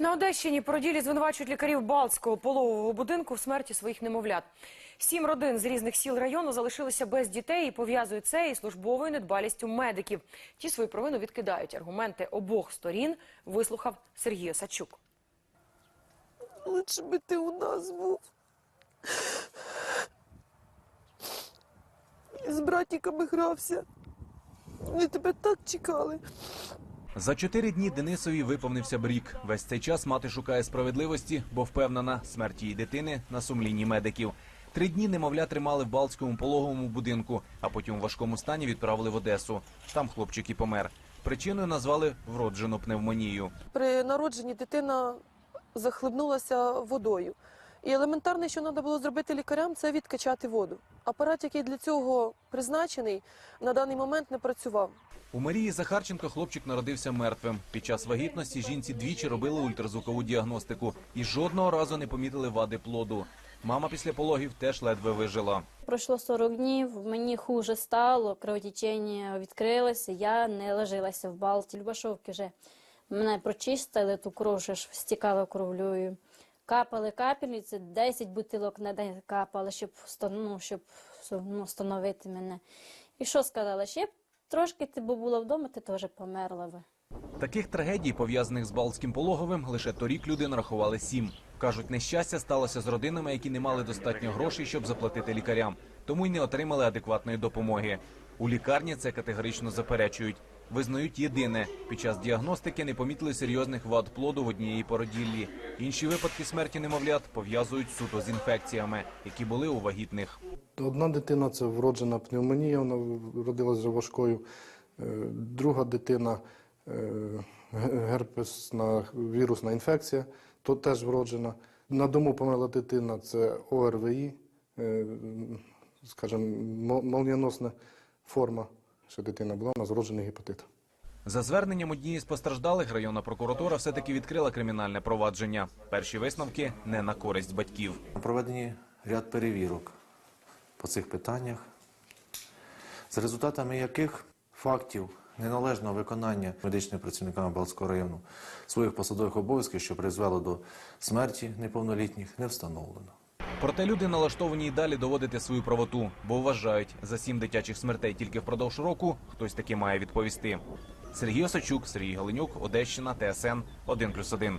На Одещині породілі звинувачують лікарів Балтського пологового будинку в смерті своїх немовлят. Сім родин з різних сіл району залишилися без дітей і пов'язують це із службовою недбалістю медиків. Ті свою провину відкидають. Аргументи обох сторін вислухав Сергій Осадчук. Лучше би ти у нас був. З братіками грався. Вони тебе так чекали. За чотири дні Денисові виповнився б рік. Весь цей час мати шукає справедливості, бо впевнена, смерть її дитини на сумлінні медиків. Три дні немовля тримали в Балтському пологовому будинку, а потім у важкому стані відправили в Одесу. Там хлопчик і помер. Причиною назвали вроджену пневмонію. При народженні дитина захлебнулася водою. І елементарне, що треба було зробити лікарям, це відкачати воду. Апарат, який для цього призначений, на даний момент не працював. У Марії Захарченко хлопчик народився мертвим. Під час вагітності жінці двічі робили ультразвукову діагностику і жодного разу не помітили вади плоду. Мама після пологів теж ледве вижила. Пройшло 40 днів, мені хуже стало, кровотечення відкрилося, я не ложилася в балті. Любашовки вже мене прочистили, ту кров вже стікала кровлею. Капали капельниці, 10 бутилок на день капали, щоб, ну, щоб ну, встановити мене. І що сказали? Ще трошки ти б була вдома, ти теж померла би. Таких трагедій, пов'язаних з Балтським пологовим, лише торік люди нарахували сім. Кажуть, нещастя сталося з родинами, які не мали достатньо грошей, щоб заплатити лікарям, тому й не отримали адекватної допомоги. У лікарні це категорично заперечують. Визнають єдине під час діагностики не помітили серйозних вад плоду в однієї породіллі. Інші випадки смерті немовлят пов'язують суто з інфекціями, які були у вагітних. Одна дитина це вроджена пневмонія, вона родилася важкою. Е, Друга дитина е, ге- герпесна вірусна інфекція, то теж вроджена. На дому померла дитина це ОРВІ, е, скажімо, мол- молнієносна форма, що дитина була, у нас вроджений гепатит. За зверненням однієї з постраждалих районна прокуратура все-таки відкрила кримінальне провадження. Перші висновки не на користь батьків. Проведені ряд перевірок по цих питаннях, за результатами яких фактів неналежного виконання медичними працівниками Балтського району своїх посадових обов'язків, що призвело до смерті неповнолітніх, не встановлено. Проте люди налаштовані й далі доводити свою правоту, бо вважають, за сім дитячих смертей тільки впродовж року хтось таки має відповісти. Сергій Осачук, Сергій Галинюк, Одещина, ТСН 1+,1.